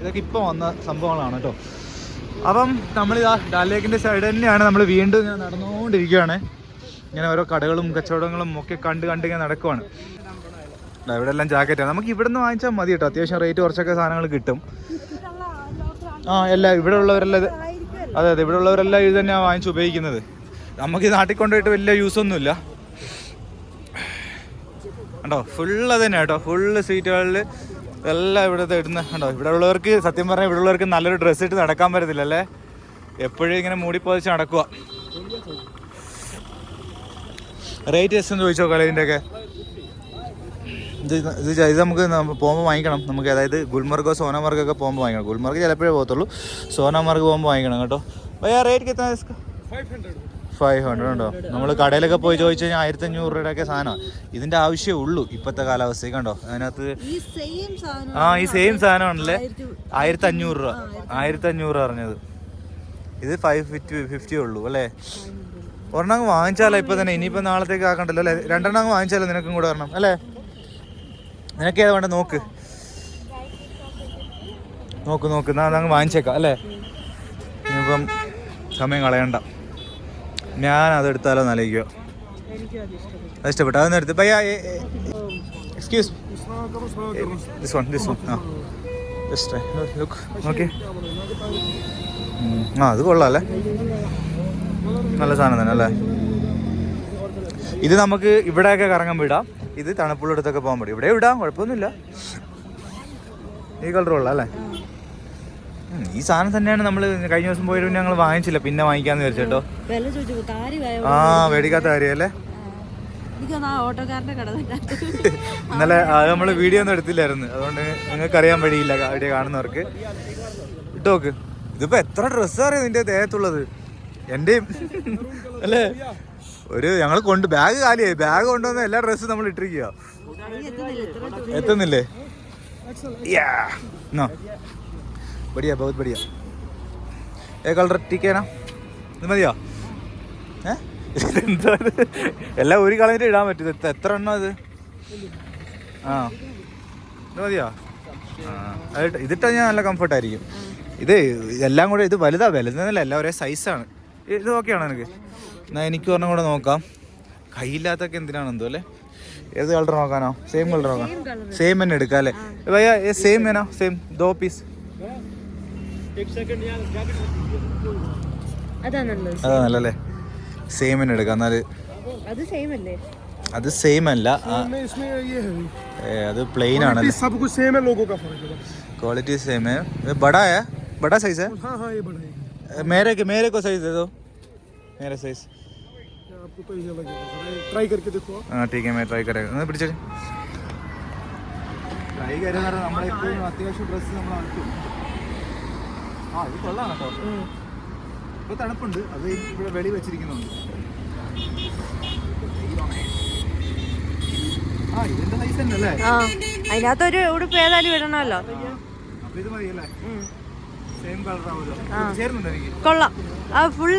ഇതൊക്കെ ഇപ്പോൾ വന്ന സംഭവങ്ങളാണ് കേട്ടോ. അപ്പം നമ്മളിതാ ഡാലേക്കിന്റെ സൈഡ് തന്നെയാണ് നമ്മൾ വീണ്ടും ഇങ്ങനെ നടന്നുകൊണ്ടിരിക്കുകയാണ്. ഇങ്ങനെ ഓരോ കടകളും കച്ചവടങ്ങളും ഒക്കെ കണ്ട് കണ്ട് ഇങ്ങനെ നടക്കുവാണ്. ഇവിടെ എല്ലാം ജാക്കറ്റാണ് നമുക്ക് ഇവിടെ നിന്ന് വാങ്ങിച്ചാൽ മതി കേട്ടോ. അത്യാവശ്യം റേറ്റ് കുറച്ചൊക്കെ സാധനങ്ങൾ കിട്ടും. ആ എല്ലാം ഇവിടെ ഉള്ളവരെല്ലാം ഇത് അതെ അതെ ഇവിടെ ഉള്ളവരെല്ലാം ഇത് തന്നെയാണ് വാങ്ങിച്ച് ഉപയോഗിക്കുന്നത്. നമുക്ക് ഈ നാട്ടിൽ കൊണ്ടുപോയിട്ട് വലിയ യൂസ് ഒന്നുമില്ല. കണ്ടോ ഫുള്ള് അത് തന്നെ കേട്ടോ. ഫുള്ള് സീറ്റുകളിൽ എല്ലാം ഇവിടുത്തെ ഇടുന്ന കണ്ടോ ഇവിടെ ഉള്ളവർക്ക് സത്യം പറഞ്ഞാൽ ഇവിടെ ഉള്ളവർക്ക് നല്ലൊരു ഡ്രസ്സ് ഇട്ട് നടക്കാൻ പറ്റത്തില്ല അല്ലേ? എപ്പോഴും ഇങ്ങനെ മൂടിപ്പോതിച്ച് നടക്കുക റേറ്റ് എസ് എന്ന് ചോദിച്ചോ കളീന്റെ ഇത് ഇത് നമുക്ക് പോകുമ്പോൾ വാങ്ങിക്കണം. നമുക്ക് അതായത് ഗുൽമർഗോ സോനാമർഗൊക്കെ പോകുമ്പോൾ വാങ്ങിക്കണം. ഗുൽമർഗ് ചിലപ്പോഴേ പോകത്തുള്ളൂ. സോനമാർഗ് പോകുമ്പോൾ വാങ്ങിക്കണം കേട്ടോ. ഭയ്യ റേറ്റ് എത്ര ഫൈവ് ഹൺഡ്രഡ് ഉണ്ടോ? നമ്മൾ കടയിലൊക്കെ പോയി ചോദിച്ചു കഴിഞ്ഞാൽ ആയിരത്തി അഞ്ഞൂറ് രൂപയുടെയൊക്കെ സാധനമാണ് ഇതിന്റെ ആവശ്യമേ ഉള്ളൂ ഇപ്പോഴത്തെ കാലാവസ്ഥയ്ക്ക് കണ്ടോ? അതിനകത്ത് ആ ഈ സെയിം സാധനമാണല്ലേ? ആയിരത്തി അഞ്ഞൂറ് രൂപ. ആയിരത്തി അഞ്ഞൂറ് പറഞ്ഞത്. ഇത് ഫൈവ് ഫിഫ്റ്റി ഫിഫ്റ്റി ഉള്ളൂ അല്ലേ? ഒരെണ്ണം വാങ്ങിച്ചാലോ ഇപ്പൊ തന്നെ. ഇനിയിപ്പോ നാളത്തേക്ക് ആക്കണ്ടല്ലോ അല്ലേ? രണ്ടെണ്ണം വാങ്ങിച്ചാലോ നിനക്കും കൂടെ വരണം അല്ലേ? നിനക്ക് ഏതാ വേണ്ട നോക്ക്. നോക്ക് നോക്ക്. എന്നാ അങ്ങ് വാങ്ങിച്ചേക്കാം അല്ലേ? ഇനിയിപ്പം സമയം കളയണ്ട. ഞാൻ അതെടുത്താലോ നലയ്ക്കോ അത് ഇഷ്ടപ്പെട്ടു അതൊന്നും എടുത്ത്. പയ്യ excuse this one this one ആ. ജസ്റ്റ് ലുക്ക് ഓക്കെ ആ അത് കൊള്ളാം അല്ലേ? നല്ല സാധനം തന്നെ അല്ലേ? ഇത് നമുക്ക് ഇവിടെയൊക്കെ കറങ്ങാൻ വിടാം. ഇത് തണുപ്പുള്ള അടുത്തൊക്കെ പോകാൻ പറ്റും. ഇവിടെ ഇടാം കുഴപ്പമൊന്നുമില്ല. ഈ കളർ ഉള്ള അല്ലേ? ഈ സാധനം തന്നെയാണ് നമ്മൾ കഴിഞ്ഞ ദിവസം പോയിട്ട് പിന്നെ ഞങ്ങൾ വാങ്ങിച്ചില്ല. പിന്നെ വാങ്ങിക്കാന്ന് വിചാരിച്ചോ ആ മേടിക്കാത്ത കാര്യല്ലേ ഇന്നലെ നമ്മൾ വീഡിയോ ഒന്നും എടുത്തില്ലായിരുന്നു. അതുകൊണ്ട് നിങ്ങൾക്ക് അറിയാൻ വഴിയില്ല വീഡിയോ കാണുന്നവർക്ക്. ഇട്ടോക്ക് ഇതിപ്പോ എത്ര ഡ്രസ്സാറിയോ നിന്റെ ദേഹത്തുള്ളത്? എന്റെയും അല്ലേ? ഒരു ഞങ്ങൾ കൊണ്ട് ബാഗ് കാലിയായി. ബാഗ് കൊണ്ടുവന്ന എല്ലാ ഡ്രസ്സും നമ്മൾ ഇട്ടിരിക്കുക എത്തുന്നില്ല? ബടിയാ ബഹുത് ബടിയാ. ഏ കളർ ടിക്കേനാ ഇത് മതിയോ? ഏ? എല്ലാ? എല്ലാം ഒരു കളറിൽ ഇടാൻ പറ്റും. എത്ര എണ്ണം അത് ആ. ഇത് മതിയോ? ആ. ഇതിട്ടാ ഞാൻ നല്ല കംഫർട്ട് ആയിരിക്കും. ഇത് എല്ലാം കൂടെ ഇത് വലുതാ വലുതെന്നല്ല എല്ലാം ഒരേ സൈസാണ് ഇത് ഓക്കെയാണോ എനിക്ക് എന്നാൽ എനിക്ക് പറഞ്ഞ കൂടെ നോക്കാം. കയ്യില്ലാത്തൊക്കെ എന്തിനാണ് എന്തോ അല്ലേ? ഏത് കളർ നോക്കാനോ? സെയിം കളർ നോക്കാം. സെയിം തന്നെ എടുക്കാം അല്ലേ? ഭയ്യ സെയിം വേണോ? സെയിം ദോ പീസ് അതാ അതാണല്ലേ സെയിം തന്നെ എടുക്കാം. എന്നാൽ അത് സെയിം അല്ല? അത് പ്ലെയിൻ ആണ് ക്വാളിറ്റി സെയിം ബടാ ബടാ സൈസ് മേരക്ക് മേരക്കോ സൈസ് ഏതോ? മേര സൈസ് आपको पैसा लगेगा ट्राई करके देखो ठीक है मैं ട്രൈ കരാം പിടിച്ചേ ട്രൈ കാര്യം നമ്മളെപ്പോഴും അത്യാവശ്യം ഡ്രസ്സ് നമ്മൾ അനക്കും ആ ഇത് കൊള്ളാം കേട്ടോ. ഇപ്പോൾ തണുപ്പുണ്ട്. അത് ഇവിടെ വെളി വെച്ചിരിക്കുന്നുണ്ട്. ആ ഇതിന്റെ സൈസ് തന്നെ അല്ലേ? അതിനകത്തൊരു ഉടുപ്പ് ഏതായാലും ഇടണമല്ലോ. അപ്പൊ ഇത് മതിയല്ലേ സെയിം കളർ ആവുമല്ലോ. ചേരുന്നുണ്ടോ എനിക്ക്? കൊള്ളാം. ആ ഫുൾ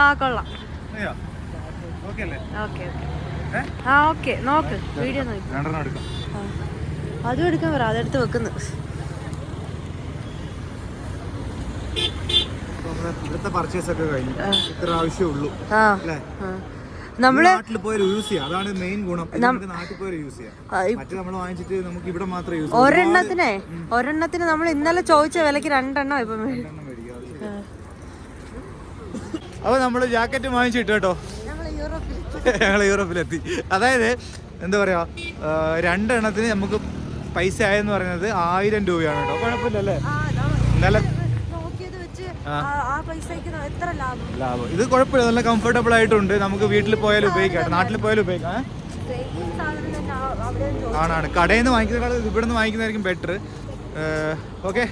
ആ കൊള്ളാം. ആ ഓക്കെ നോക്ക് വീഡിയോ നോക്കി. അതും എടുക്കാൻ പറ അതെടുത്ത് വെക്കുന്നു. ഇവിടുത്തെ പർച്ചേസ് ഒക്കെ കഴിഞ്ഞു. ഇത്ര അല്ലേ. നമ്മൾ നാട്ടിൽ പോയാൽ യൂസ് ചെയ്യാം. അതാണ് മെയിൻ ഗുണം. ഇത് നമുക്ക് നാട്ടിൽ പോയാൽ യൂസ് ചെയ്യാം. മറ്റേ നമ്മൾ വാങ്ങിച്ചിട്ട് നമുക്ക് ഇവിടെ മാത്രമേ യൂസ് ഒരെണ്ണത്തിനെ ഒരെണ്ണത്തിന് നമ്മൾ ഇന്നലെ ചോദിച്ച വിലക്ക് രണ്ടെണ്ണം ഇപ്പം. അപ്പൊ നമ്മൾ ജാക്കറ്റ് വാങ്ങിച്ചിട്ട് കേട്ടോ. യൂറോപ്പിൽ ഞങ്ങൾ യൂറോപ്പിലെത്തി. അതായത് എന്താ പറയാ രണ്ടെണ്ണത്തിന് നമുക്ക് പൈസ ആയെന്ന് പറയുന്നത് ആയിരം രൂപയാണ് കേട്ടോ. കുഴപ്പമില്ലല്ലേ? നല്ല ലാഭം? ഇത് കുഴപ്പമില്ല. നല്ല കംഫർട്ടബിൾ ആയിട്ടുണ്ട്. നമുക്ക് വീട്ടിൽ പോയാലും ഉപയോഗിക്കാം നാട്ടിൽ പോയാലും ഉപയോഗിക്കാം. ആണാണ് കടയിൽ നിന്ന് വാങ്ങിക്കുന്നതിനേക്കാൾ ഇവിടെ നിന്ന് വാങ്ങിക്കുന്നതായിരിക്കും ബെറ്റർ ഓക്കെ.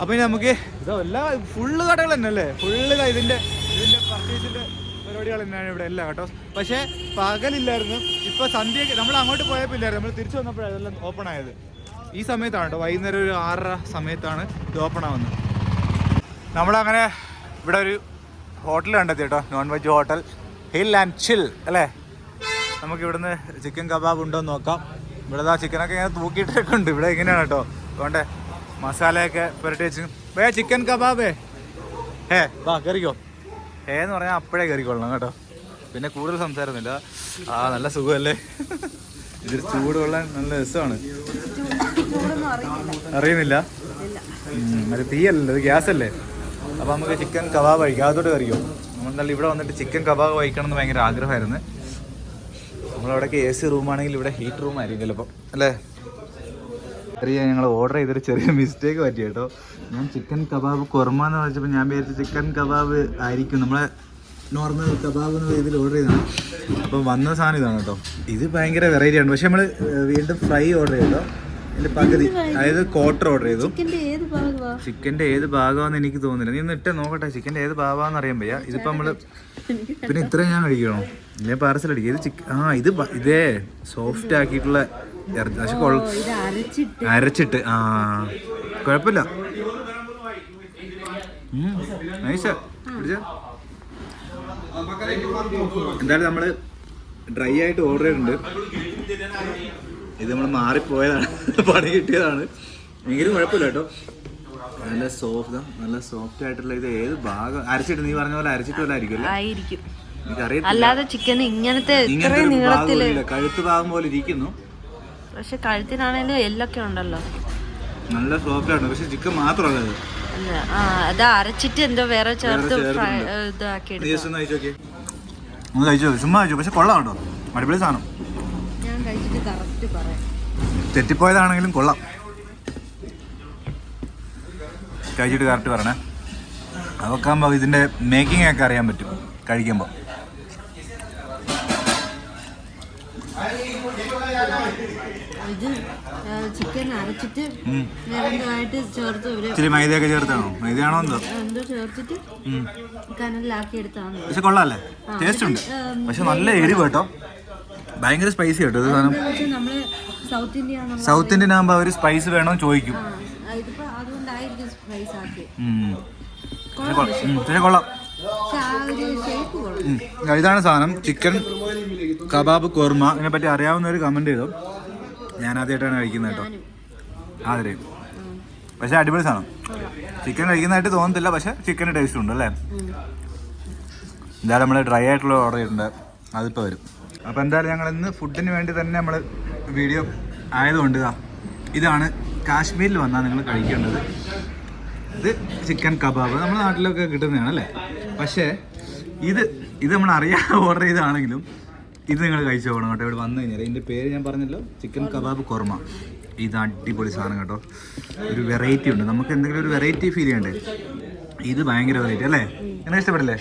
അപ്പോൾ ഇനി നമുക്ക് ഇതല്ല ഫുള്ള് കടകൾ തന്നെ അല്ലേ ഫുള്ള് ഇതിന്റെ ഇതിന്റെ പർച്ചേസിന്റെ പരിപാടികൾ തന്നെയാണ് ഇവിടെ എല്ലാം കേട്ടോ. പക്ഷേ പകലില്ലായിരുന്നു. ഇപ്പോൾ സന്ധ്യ നമ്മൾ അങ്ങോട്ട് പോയപ്പോൾ ഇല്ലായിരുന്നു. നമ്മൾ തിരിച്ചു വന്നപ്പോഴാണ് ഇതെല്ലാം ഓപ്പൺ ആയത്. ഈ സമയത്താണ് കേട്ടോ. വൈകുന്നേരം ഒരു ആറര സമയത്താണ് ഇത് ഓപ്പൺ ആവുന്നത്. നമ്മളങ്ങനെ ഇവിടെ ഒരു ഹോട്ടൽ കണ്ടെത്തി കേട്ടോ. Non veg hotel hill and chill അല്ലേ? നമുക്ക് ഇവിടുന്ന് ചിക്കൻ കബാബ് ഉണ്ടോ എന്ന് നോക്കാം. ഇവിടെ ആ ചിക്കനൊക്കെ ഇങ്ങനെ തൂക്കിയിട്ടൊക്കെ ഉണ്ട്. ഇവിടെ ഇങ്ങനെയാണ് കേട്ടോ. അതുകൊണ്ട് മസാലയൊക്കെ പുരട്ടി വെച്ച്. വേ ചിക്കൻ കബാബേ ഹേ വാ കയറിക്കോ ഹേ എന്ന് പറഞ്ഞാൽ അപ്പോഴേ കയറിക്കൊള്ളണം കേട്ടോ. പിന്നെ കൂടുതൽ സംസാരമൊന്നുമില്ല ആ നല്ല സുഖമല്ലേ? ഇതിൽ ചൂട് കൊള്ളാൻ നല്ല രസമാണ്. അറിയുന്നില്ല? അത് തീയല്ലല്ലോ ഇത് ഗ്യാസ് അല്ലേ അപ്പോൾ നമുക്ക് ചിക്കൻ കബാബ് കഴിക്കാം. അതോട്ട് കറിയോ നമ്മളെന്തായാലും ഇവിടെ വന്നിട്ട് ചിക്കൻ കബാബ് കഴിക്കണം എന്ന് ഭയങ്കര ആഗ്രഹമായിരുന്നു. നമ്മളവിടെ എ സി റൂമാണെങ്കിൽ ഇവിടെ ഹീറ്റ് റൂം ആയിരിക്കും ചിലപ്പോൾ അല്ലേ? ചെറിയ ഞങ്ങൾ ഓർഡർ ചെയ്തൊരു ചെറിയ മിസ്റ്റേക്ക് പറ്റി കേട്ടോ. ഞാൻ ചിക്കൻ കബാബ് കുർമ എന്ന് വെച്ചപ്പോൾ ഞാൻ വിചാരിച്ചു ചിക്കൻ കബാബ് ആയിരിക്കും. നമ്മളെ നോർമൽ കബാബ് എന്ന ഇതിൽ ഓർഡർ ചെയ്തതാണ്. അപ്പോൾ വന്ന സാധനം ഇതാണ് കേട്ടോ. ഇത് ഭയങ്കര വെറൈറ്റി ആണ്. പക്ഷെ നമ്മൾ വീണ്ടും ഫ്രൈ ഓർഡർ ചെയ്തോ എന്റെ പകുതി അതായത് ക്വാർട്ടർ ഓർഡർ ചെയ്തു. ചിക്കന്റെ ഏത് ഭാഗമാണെന്ന് എനിക്ക് തോന്നുന്നില്ല. നീ ഇട്ട് നോക്കട്ടെ ചിക്കന്റെ ഏത് ഭാഗമാണെന്ന് അറിയാൻ വയ്യ. ഇതിപ്പോൾ നമ്മൾ പിന്നെ ഇത്രയും ഞാൻ കഴിക്കണോ ഇല്ലേ പാർസൽ അടിക്കുക ഇത് ചിക്കൻ ആ ഇത് ഇതേ സോഫ്റ്റ് ആക്കിയിട്ടുള്ള പക്ഷെ അരച്ചിട്ട്. ആ. കുഴപ്പമില്ല. നൈസ് എന്തായാലും നമ്മൾ ഡ്രൈ ആയിട്ട് ഓർഡർ ചെയ്തിട്ടുണ്ട്. ഇത് നമ്മൾ മാറിപ്പോയതാണ്. പണി കിട്ടിയതാണ്. എങ്കിലും കുഴപ്പമില്ല കേട്ടോ. നല്ല സോഫ്റ്റ് നല്ല സോഫ്റ്റ് ആയിട്ടുള്ള ഇത് ഏത് ഭാഗം അരച്ചിട്ട് നീ പറഞ്ഞ പോലെ അരച്ചിട്ട് പോലെ ആയിരിക്കും അല്ലാതെ ചിക്കൻ ഇങ്ങനത്തെ കഴുത്ത് ഭാഗം പോലെ ഇരിക്കുന്നു. പക്ഷെ കഴുത്തിനാണേലും എല്ലൊക്കെ ഉണ്ടല്ലോ. നല്ല സോഫ്റ്റാണ്. പക്ഷെ ചിക്കൻ മാത്രമല്ല അല്ല ആ അത് അരച്ചിട്ട് എന്തോ വേറെ ചേർത്ത് ഇതാക്കി ഒന്ന് കഴിച്ചു. ചുമ്മാ കഴിച്ചു പക്ഷെ കൊള്ളാം കേട്ടോ. അടിപൊളി സാധനം. ഞാൻ കഴിച്ചിട്ട് കറക്റ്റ് പറയാം. തെറ്റിപ്പോയതാണെങ്കിലും കൊള്ളാം. കഴിച്ചിട്ട് കറക്റ്റ് പറയണേ. അതൊക്കെ ആകുമ്പോൾ ഇതിന്റെ മേക്കിംഗ് ഒക്കെ അറിയാൻ പറ്റും കഴിക്കുമ്പോൾ ഇത് ചിക്കൻ അരച്ചിട്ട്. നിരന്തരമായിട്ട് ചേർത്ത് ഇച്ചിരി മൈദയൊക്കെ ചേർത്താണോ? മൈദയാണോ എന്തോ? എന്തോ ചേർത്തിട്ട് ഉം. കനലിലാക്കി എടുത്താണ് പക്ഷെ കൊള്ളാല്ലേ? ടേസ്റ്റ് ഉണ്ട്. പക്ഷെ നല്ല എരിവ് കേട്ടോ. ഭയങ്കര സ്പൈസി കേട്ടോ ഇത് സാധനം. സൗത്ത് ഇന്ത്യ സൗത്ത് ഇന്ത്യൻ ആകുമ്പോൾ അവർ സ്പൈസ് വേണമെന്ന് ചോദിക്കും. പക്ഷെ. കൊള്ളാം. ഇതാണ് സാധനം. ചിക്കൻ കബാബ് കോർമ ഇതിനെ പറ്റി അറിയാവുന്നവർ കമന്റ് ചെയ്തു? ഞാൻ ആദ്യമായിട്ടാണ് കഴിക്കുന്നത് കേട്ടോ. ആതിരേ പക്ഷെ അടിപൊളി സാധനം. ചിക്കൻ കഴിക്കുന്നതായിട്ട് തോന്നത്തില്ല പക്ഷെ ചിക്കൻ ടേസ്റ്റ് ഉണ്ട് അല്ലേ? എന്തായാലും നമ്മൾ ഡ്രൈ ആയിട്ടുള്ള ഓർഡർ ചെയ്തിട്ടുണ്ട്. അതിപ്പോൾ വരും. അപ്പോൾ എന്തായാലും ഞങ്ങൾ ഇന്ന് ഫുഡിന് വേണ്ടി തന്നെ നമ്മൾ വീഡിയോ ആയതുകൊണ്ട് ഇതാ ഇതാണ് കാശ്മീരിൽ വന്നാൽ നിങ്ങൾ കഴിക്കേണ്ടത്. ഇത് ചിക്കൻ കബാബ് നമ്മുടെ നാട്ടിലൊക്കെ കിട്ടുന്നതാണ് അല്ലേ? പക്ഷേ ഇത് ഇത് നമ്മൾ അറിയാതെ ഓർഡർ ചെയ്താണെങ്കിലും ഇത് നിങ്ങൾ കഴിച്ചു പോകണം കേട്ടോ. ഇവിടെ വന്നു കഴിഞ്ഞാൽ ഇതിന്റെ പേര് ഞാൻ പറഞ്ഞല്ലോ ചിക്കൻ കബാബ് കുർമ ഇത് അടിപൊളി സാധനം കേട്ടോ. ഒരു വെറൈറ്റി ഉണ്ട്. നമുക്ക് എന്തെങ്കിലും ഒരു വെറൈറ്റി ഫീൽ ചെയ്യണ്ടേ? ഇത് ഭയങ്കര വെറൈറ്റി അല്ലേ? എന്നെ ഇഷ്ടപ്പെടില്ലേ?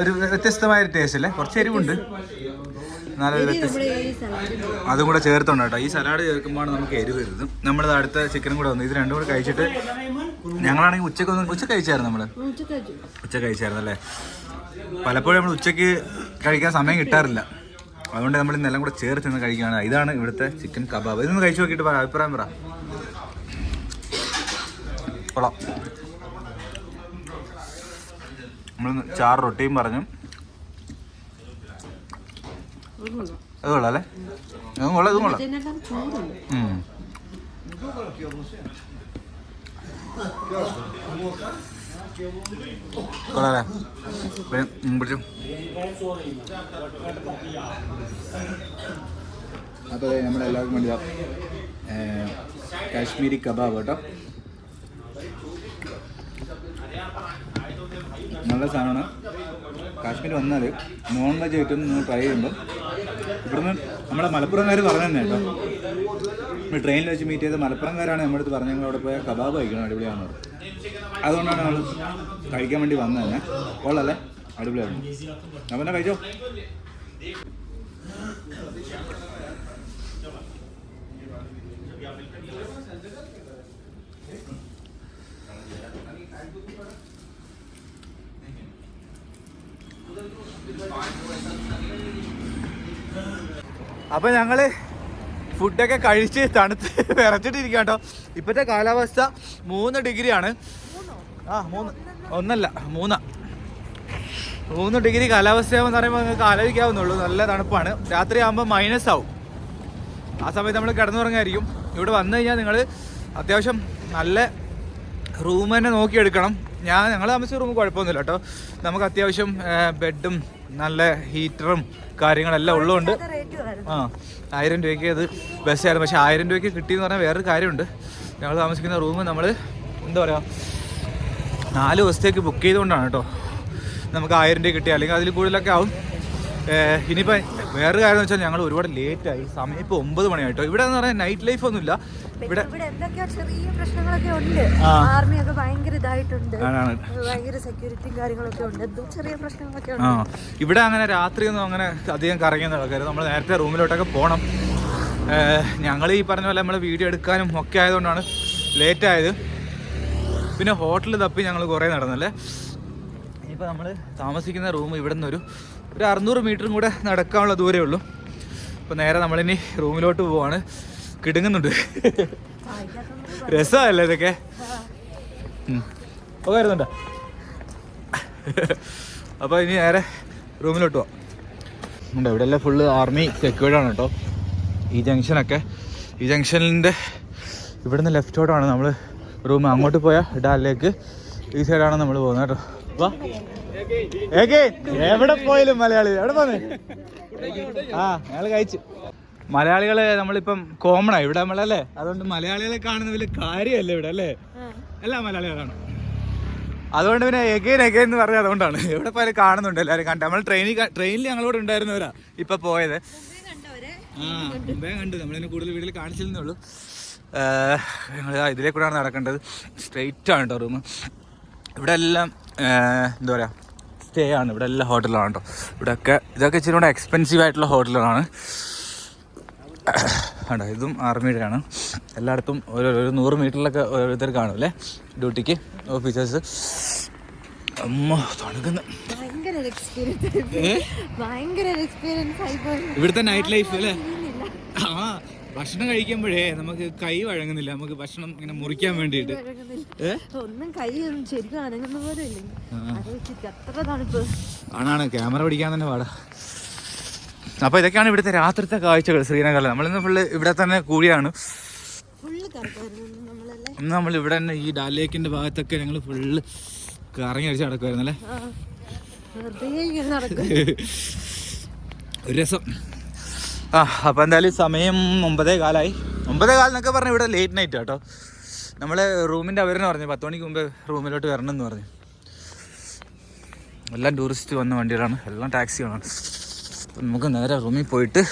ഒരു വ്യത്യസ്തമായ ഒരു ടേസ്റ്റ് അല്ലേ? കുറച്ച് എരിവുണ്ട്. നല്ലൊരു വ്യത്യസ്ത അതും കൂടെ ചേർത്തുണ്ട് കേട്ടോ. ഈ സലാഡ് ചേർക്കുമ്പോഴാണ് നമുക്ക് എരിവ് വരുന്നത് നമ്മൾ അടുത്ത ചിക്കനും കൂടെ വന്നു. ഇത് രണ്ടും കൂടെ കഴിച്ചിട്ട് ഞങ്ങളാണെങ്കിൽ ഉച്ചയ്ക്ക് ഒന്ന് ഉച്ച കഴിച്ചായിരുന്നു നമ്മൾ. ഉച്ച കഴിച്ചായിരുന്നു അല്ലേ? പലപ്പോഴും നമ്മൾ ഉച്ചയ്ക്ക് കഴിക്കാൻ സമയം കിട്ടാറില്ല. അതുകൊണ്ട് നമ്മൾ ഇന്നെല്ലാം കൂടെ ചേർത്ത് നിന്ന് കഴിക്കുകയാണ്. ഇതാണ് ഇവിടുത്തെ ചിക്കൻ കബാബ് ഇതൊന്ന് കഴിച്ചു നോക്കിയിട്ട് പറ അഭിപ്രായം പറ. കൊള്ളാം. നമ്മൾ ചാറ് റൊട്ടിയും പറഞ്ഞു. അത് കൊള്ളാം അല്ലേ? ഇതും കൊള്ളാം ഇതും കൊള്ളാം. ഉം. ഉം, പിടിച്ചോ. അപ്പോൾ നമ്മളെല്ലാവർക്കും വേണ്ടി കാശ്മീരി കബാബ് കേട്ടോ. നല്ല സാധനമാണ്. കാശ്മീർ വന്നാൽ നോൺ വെജ് ഐറ്റം ട്രൈ ചെയ്യുമ്പോൾ ഇവിടുന്ന് നമ്മുടെ മലപ്പുറംകാർ പറഞ്ഞു തന്നെ കേട്ടോ. ട്രെയിനിൽ വെച്ച് മീറ്റ് ചെയ്ത മലപ്പുറംകാരാണ് നമ്മുടെ അടുത്ത് പറഞ്ഞ അവിടെ പോയാൽ കബാബ് കഴിക്കണം അടിപൊളിയാണെന്ന് പറഞ്ഞു. അതുകൊണ്ടാണ് നമ്മൾ കഴിക്കാൻ വേണ്ടി വന്നത് തന്നെ. കൊള്ളല്ലേ? അടിപൊളിയായിരുന്നു. അപ്പം തന്നെ കഴിച്ചോ? അപ്പൊ ഞങ്ങൾ ഫുഡൊക്കെ കഴിച്ച് തണുത്ത് വിറച്ചിട്ടിരിക്കുക കേട്ടോ ഇപ്പോഴത്തെ കാലാവസ്ഥ മൂന്ന് ഡിഗ്രിയാണ്. ആ മൂന്ന് ഒന്നല്ല മൂന്നാ. മൂന്ന് ഡിഗ്രി കാലാവസ്ഥയാകുമ്പോൾ പറയുമ്പോൾ നിങ്ങൾക്ക് ആലോചിക്കാവുന്നുള്ളൂ നല്ല തണുപ്പാണ്. രാത്രി ആകുമ്പോൾ മൈനസ് ആവും. ആ സമയത്ത് നമ്മൾ കിടന്നുറങ്ങായിരിക്കും ഇവിടെ വന്നു കഴിഞ്ഞാൽ നിങ്ങൾ അത്യാവശ്യം നല്ല റൂം തന്നെ നോക്കിയെടുക്കണം. ഞാൻ ഞങ്ങൾ താമസിച്ച റൂം കുഴപ്പമൊന്നുമില്ല കേട്ടോ. നമുക്ക് അത്യാവശ്യം ബെഡും നല്ല ഹീറ്ററും കാര്യങ്ങളെല്ലാം ഉള്ളതുകൊണ്ട്. ആ. ആയിരം രൂപയ്ക്ക് അത് ബസ്സായിരുന്നു പക്ഷേ ആയിരം രൂപയ്ക്ക് കിട്ടിയെന്ന് പറഞ്ഞാൽ വേറൊരു കാര്യമുണ്ട്. ഞങ്ങൾ താമസിക്കുന്ന റൂം നമ്മൾ എന്താ പറയുക നാല് ദിവസത്തേക്ക് ബുക്ക് ചെയ്തുകൊണ്ടാണ് കേട്ടോ. നമുക്ക് ആയിരം രൂപ കിട്ടിയ. അല്ലെങ്കിൽ അതിൽ കൂടുതലൊക്കെ ആവും. ഇനിയിപ്പോൾ വേറൊരു കാര്യം എന്ന് വെച്ചാൽ ഞങ്ങൾ ഒരുപാട് ലേറ്റായി സമയം ഇപ്പോൾ ഒമ്പത് മണിയായിട്ടോ ഇവിടെ എന്ന് പറഞ്ഞാൽ നൈറ്റ് ലൈഫ് ഒന്നുമില്ല. ഇവിടെ ഇവിടെ എന്തൊക്കെയോ ചെറിയ പ്രശ്നങ്ങളൊക്കെ ഉണ്ട്. ആർമിയൊക്കെ ആർമി ഒക്കെ ഭയങ്കര ഇതായിട്ടുണ്ട്. ഭയങ്കര സെക്യൂരിറ്റിയും കാര്യങ്ങളൊക്കെ ഉണ്ട്. എന്തോ ചെറിയ പ്രശ്നങ്ങളൊക്കെ ഉണ്ട്. ഇവിടെ അങ്ങനെ രാത്രിയൊന്നും അങ്ങനെ അധികം കറങ്ങി നടക്കരുത് നമ്മൾ നേരത്തെ റൂമിലോട്ടൊക്കെ പോകണം ഞങ്ങൾ ഈ പറഞ്ഞ പോലെ നമ്മൾ വീഡിയോ എടുക്കാനും ഒക്കെ ആയതുകൊണ്ടാണ് ലേറ്റ് ആയത്. പിന്നെ ഹോട്ടൽ തപ്പി ഞങ്ങൾ കുറേ നടന്നല്ലേ? ഇനിയിപ്പോൾ നമ്മൾ താമസിക്കുന്ന റൂം ഇവിടെ നിന്നൊരു ഒരു അറുന്നൂറ് മീറ്ററും കൂടെ നടക്കാനുള്ള ദൂരേ ഉള്ളൂ. അപ്പോൾ നേരെ നമ്മളിനി റൂമിലോട്ട് പോവാണ്. കിടുങ്ങുന്നുണ്ട്. രസമല്ലേ ഇതൊക്കെ. ഒക്കെ വരുന്നുണ്ടോ അപ്പോൾ ഇനി നേരെ റൂമിലോട്ട് പോവാം. ഇവിടെ എല്ലാം ഫുള്ള് ആർമി തെക്കുവഴാണ് കേട്ടോ. ഈ ജംഗ്ഷനൊക്കെ. ഈ ജംഗ്ഷനിന്റെ ഇവിടുന്ന് ലെഫ്റ്റോട്ടാണ് നമ്മൾ റൂം. അങ്ങോട്ട് പോയാൽ ഡാലിലേക്ക് ഈ സൈഡാണ് നമ്മൾ പോകുന്നത് കേട്ടോ. വാ. എവിടെ പോയാലും മലയാളി. എവിടെ പോന്നെ? ആ ഞങ്ങൾ കഴിച്ചു. മലയാളികളെ നമ്മളിപ്പം കോമൺ ആയി ഇവിടെ നമ്മളല്ലേ? അതുകൊണ്ട് മലയാളികളെ കാണുന്ന വലിയ കാര്യമല്ല ഇവിടെ അല്ലേ? എല്ലാ മലയാളികളാണ്. അതുകൊണ്ട് പിന്നെ എഗൈൻ എഗൈൻ എന്ന് പറഞ്ഞത് അതുകൊണ്ടാണ്. എവിടെ പോയാലും കാണുന്നുണ്ട് എല്ലാവരും കണ്ടു. നമ്മൾ ട്രെയിനിൽ ട്രെയിനിൽ ഞങ്ങളോട് ഉണ്ടായിരുന്നവരാ ഇപ്പൊ പോയത്. ആ മുമ്പേ കണ്ടു. നമ്മളിനെ കൂടുതൽ വീട്ടിൽ കാണിച്ചിരുന്നേ ഉള്ളൂ. ഞങ്ങൾ ഇതിലെ കൂടെയാണ് നടക്കേണ്ടത്. സ്ട്രെയിറ്റ് ആണ് കേട്ടോ റൂം ഇവിടെ എല്ലാം എന്താ പറയാ സ്റ്റേ ആണ്. ഇവിടെ എല്ലാം ഹോട്ടലാണ് കേട്ടോ ഇവിടെയൊക്കെ ഇതൊക്കെ ഇച്ചിരി കൂടെ എക്സ്പെൻസീവ് ആയിട്ടുള്ള ഹോട്ടലുകളാണ് ആണ്ടോ ഇതും ആർമിയുടെ ആണ്. എല്ലായിടത്തും ഓരോരോ ഒരു നൂറ് മീറ്ററിലൊക്കെ ഓരോരുത്തർ കാണും അല്ലേ? ഡ്യൂട്ടിക്ക് ഓഫീസേഴ്സ് അമ്മ തണുക്കുന്ന. ഇവിടുത്തെ നൈറ്റ് ലൈഫ് അല്ലേ? ആ ഭക്ഷണം കഴിക്കുമ്പോഴേ നമുക്ക് കൈ വഴങ്ങുന്നില്ല. നമുക്ക് ഭക്ഷണം ഇങ്ങനെ മുറിക്കാൻ വേണ്ടിയിട്ട്. ഏ? ഒന്നും കൈ ശരിക്കും അനങ്ങുന്ന പോലെ ആണാണ് ക്യാമറ പിടിക്കാൻ തന്നെ പാടാ. അപ്പൊ ഇതൊക്കെയാണ് ഇവിടുത്തെ രാത്രിത്തെ കാഴ്ചകൾ ശ്രീനഗറിൽ നമ്മളിന്ന് ഫുള്ള് ഇവിടെ തന്നെ കൂടിയാണ്. ഇന്ന് നമ്മൾ ഇവിടെ തന്നെ ഈ ഡാൽ ലേക്കിന്റെ ഭാഗത്തൊക്കെ ഞങ്ങൾ ഫുള്ള് കറങ്ങി അടിച്ച് നടക്കുമായിരുന്നു അല്ലേ ഒരു രസം. ആ അപ്പോൾ എന്തായാലും സമയം ഒമ്പതേ കാലായി. ഒമ്പതേ കാലെന്നൊക്കെ പറഞ്ഞു ഇവിടെ ലേറ്റ് നൈറ്റ് കേട്ടോ നമ്മൾ റൂമിന്റെ അവരെന്ന് പറഞ്ഞു പത്ത് മണിക്ക് മുമ്പ് റൂമിലോട്ട് വരണം എന്ന് പറഞ്ഞു. എല്ലാം ടൂറിസ്റ്റ് വന്ന വണ്ടികളാണ്. എല്ലാം ടാക്സികളാണ് നമുക്ക് നേരെ റൂമിൽ പോയിട്ട്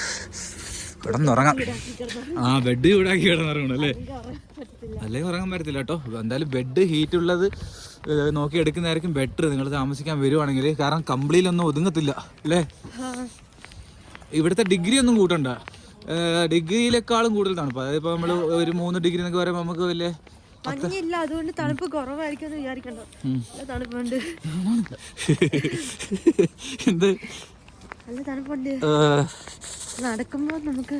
കിടന്നുറങ്ങാം. ആ ബെഡ് ചൂടാക്കി കിടന്നുറങ്ങണം അല്ലേ? അല്ലെങ്കിൽ ഉറങ്ങാൻ പറ്റത്തില്ല കേട്ടോ. എന്തായാലും ബെഡ് ഹീറ്റ് ഉള്ളത് നോക്കി എടുക്കുന്നതായിരിക്കും ബെറ്റർ നിങ്ങൾ താമസിക്കാൻ വരുവാണെങ്കിൽ കാരണം കമ്പിളിയിലൊന്നും ഒതുങ്ങത്തില്ല അല്ലേ? ഇവിടുത്തെ ഡിഗ്രി ഒന്നും കൂട്ടണ്ട. ഡിഗ്രിയിലേക്കാളും കൂടുതൽ തണുപ്പ്. അതായത് ഇപ്പൊ നമ്മൾ ഒരു മൂന്ന് ഡിഗ്രി എന്നൊക്കെ പറയുമ്പോൾ നമുക്ക് വലിയ മഞ്ഞില്ല അതുകൊണ്ട് തണുപ്പ് കുറവായിരിക്കും എന്ന് വിചാരിക്കണ്ട തണുപ്പുണ്ട്. എന്ത്? നല്ല തണുപ്പുണ്ട്. നടക്കുമ്പോ നമുക്ക്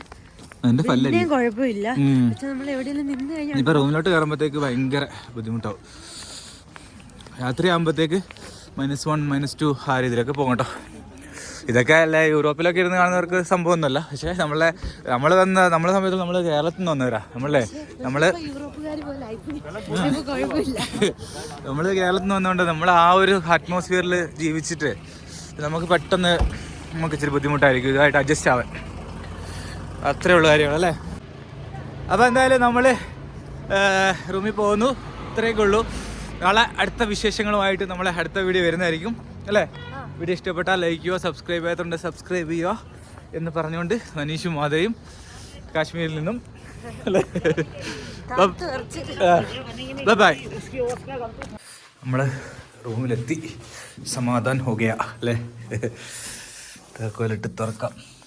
കുഴപ്പമില്ല. പക്ഷെ നമ്മൾ എവിടെയെങ്കിലും നിന്ന് കഴിഞ്ഞാൽ ഇപ്പൊ റൂമിലോട്ട് കയറുമ്പോഴത്തേക്ക് ഭയങ്കര ബുദ്ധിമുട്ടാവും. രാത്രി ആകുമ്പോഴത്തേക്ക് മൈനസ് വൺ മൈനസ് ടു ആ രീതിയിലൊക്കെ പോകും കേട്ടോ. ഇതൊക്കെ അല്ല യൂറോപ്പിലൊക്കെ ഇരുന്ന് കാണുന്നവർക്ക് സംഭവമൊന്നുമല്ല. പക്ഷേ നമ്മളെ നമ്മൾ വന്ന നമ്മളെ സമയത്ത് നമ്മൾ കേരളത്തിൽ നിന്ന് വന്നവരാ. നമ്മളെ നമ്മൾ നമ്മൾ കേരളത്തിൽ നിന്ന് വന്നുകൊണ്ട് നമ്മൾ ആ ഒരു അറ്റ്മോസ്ഫിയറിൽ ജീവിച്ചിട്ട് നമുക്ക് പെട്ടെന്ന് നമുക്ക് ഇച്ചിരി ബുദ്ധിമുട്ടായിരിക്കും. ഇതായിട്ട് അഡ്ജസ്റ്റ് ആവാൻ. അത്രേ ഉള്ള കാര്യങ്ങളല്ലേ? അപ്പോൾ എന്തായാലും നമ്മൾ റൂമിൽ പോകുന്നു. ഇത്രയൊക്കെ ഉള്ളൂ. നാളെ അടുത്ത വിശേഷങ്ങളുമായിട്ട് നമ്മളെ അടുത്ത വീഡിയോ വരുന്നതായിരിക്കും. അല്ലേ? വീഡിയോ ഇഷ്ടപ്പെട്ടാൽ ലൈക്ക് ചെയ്യുക സബ്സ്ക്രൈബ് ചെയ്യാത്തതുകൊണ്ട് സബ്സ്ക്രൈബ് ചെയ്യുക എന്ന് പറഞ്ഞുകൊണ്ട് മനീഷും മാതയും കാശ്മീരിൽ നിന്നും ബൈ നമ്മൾ റൂമിലെത്തി. സമാധാനം ഹോ ഗയ അല്ലേ? താക്കോലിട്ട് തുറക്കാം.